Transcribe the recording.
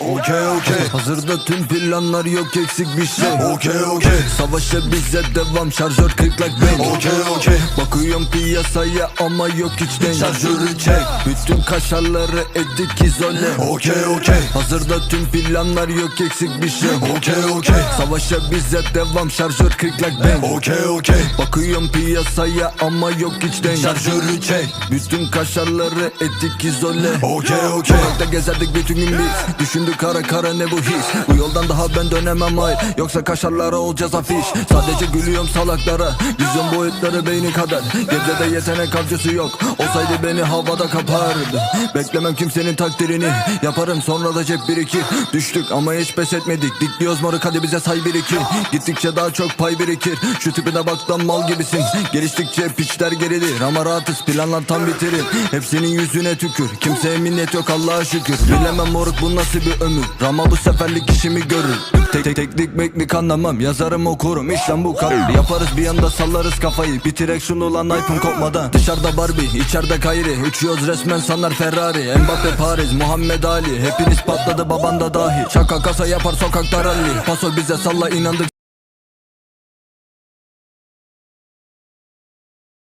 Okey okey. Hazırda tüm planlar yok eksik bir şey. Okey okey. Savaşa bize devam şarjör kırk like bang Okey okey Bakıyorum piyasaya ama yok hiç denk Şarjörü çek. Bütün kaşarları edik izole. Okey okey. Hazırda tüm planlar yok eksik bir şey. Okey okey. Savaşa bize devam şarjör kırk like bang Okey okey. Bakıyorum piyasaya ama yok hiç denk Şarjörü çek. Bütün kaşarları edik izole. Okey okey. Sokakta gezerdik bütün gün biz. Düşündük kara kara ne bu his? Bu yoldan daha ben dönemem hayır Yoksa kaşarlara olacağız afiş. Sadece gülüyorum salaklara. Vizyon boyutları beyni kadar Gebze'de yetenek avcısı yok. Olsaydı beni havada kapardı. Beklemem kimsenin takdirini. Yaparım sonra da cep birikir Düştük ama hiç pes etmedik. Dikliyoruz moruk hadi bize say bir iki. Gittikçe daha çok pay birikir. Şu tipine bak lan mal gibisin. Geliştikçe piçler gerilir Ama rahatız. Planlar tam bitirir. Hepsinin yüzüne tükür. Kimseye minnet yok Allah'a şükür. Bilemem moruk bu nasıl bir ömür? Rama bu seferlik işimi görür. Tek tek teknik meknik anlamam. Yazarım okurum. İşlem bu kadar. Yaparız bir anda sallarız kafayı. Bitirek şunu lan iPhone kopmadan. Dışarıda Barbie içeride Kayri Uçuyoruz resmen sanlar Ferrari. Mbappe Paris Muhammed Ali. Hepiniz patladı baban da dahil Şaka kasa yapar sokakta rally. Paso bize salla inandık